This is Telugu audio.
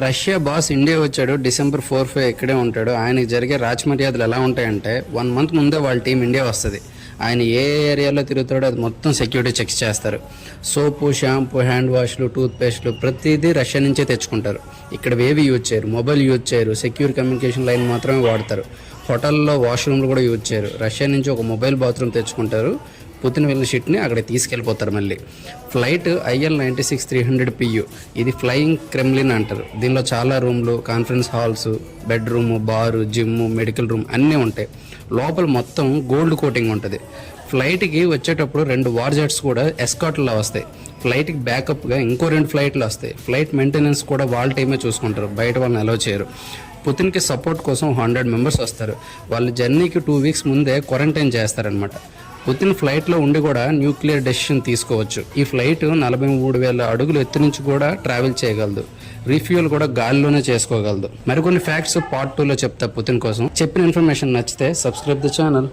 రష్యా బాస్ ఇండియా వచ్చాడు డిసెంబర్ ఫోర్ ఫైవ్ ఇక్కడే ఉంటాడు. ఆయనకి జరిగే రాజమర్యాదలు ఎలా ఉంటాయంటే వన్ మంత్ ముందే వాళ్ళ టీం ఇండియా వస్తుంది. ఆయన ఏ ఏరియాలో తిరుగుతాడో అది మొత్తం సెక్యూరిటీ చెక్స్ చేస్తారు. సోపు షాంపూ హ్యాండ్ వాష్లు టూత్ పేస్ట్లు ప్రతిదీ రష్యా నుంచే తెచ్చుకుంటారు. ఇక్కడ ఏవి యూజ్ చేయరు మొబైల్ యూజ్ చేయరు సెక్యూర్ కమ్యూనికేషన్ లైన్ మాత్రమే వాడతారు. హోటల్లో వాష్రూమ్లు కూడా యూజ్ చేయరు. రష్యా నుంచి ఒక మొబైల్ బాత్రూమ్ తెచ్చుకుంటారు. పుతిన్ వెళ్ళిన షిట్ని అక్కడ తీసుకెళ్ళిపోతారు మళ్ళీ. Flight IL ninety six three hundred PU. ఇది ఫ్లయింగ్ క్రెమ్లిన్ అంటారు. దీనిలో చాలా రూమ్లు conference halls bedroom bar gym medical room అన్నీ ఉంటాయి. లోపల మొత్తం గోల్డ్ కోటింగ్ ఉంటుంది. ఫ్లైట్కి వచ్చేటప్పుడు రెండు వార్ జెట్స్ కూడా ఎస్కాట్లో వస్తాయి. ఫ్లైట్కి బ్యాకప్గా ఇంకో రెండు ఫ్లైట్లు వస్తాయి. ఫ్లైట్ మెయింటెనెన్స్ కూడా వాళ్ళ టైమే చూసుకుంటారు. బయట వాళ్ళని అలౌ చేయరు. పుతిన్కి సపోర్ట్ కోసం హండ్రెడ్ మెంబర్స్ వస్తారు. వాళ్ళు జర్నీకి టూ వీక్స్ ముందే క్వారంటైన్ చేస్తారనమాట పుతిన్ ఫ్లైట్లో ఉండి కూడా న్యూక్లియర్ డెసిషన్ తీసుకోవచ్చు. ఈ ఫ్లైట్ నలభై మూడు వేల అడుగులు ఎత్తు నుంచి కూడా ట్రావెల్ చేయగలదు. రీఫ్యూల్ కూడా గాలిలోనే చేసుకోగలదు. మరికొన్ని ఫ్యాక్ట్స్ పార్ట్ టూలో చెప్తా పుతిన్ కోసం. చెప్పిన ఇన్ఫర్మేషన్ నచ్చితే సబ్స్క్రైబ్ ద ఛానల్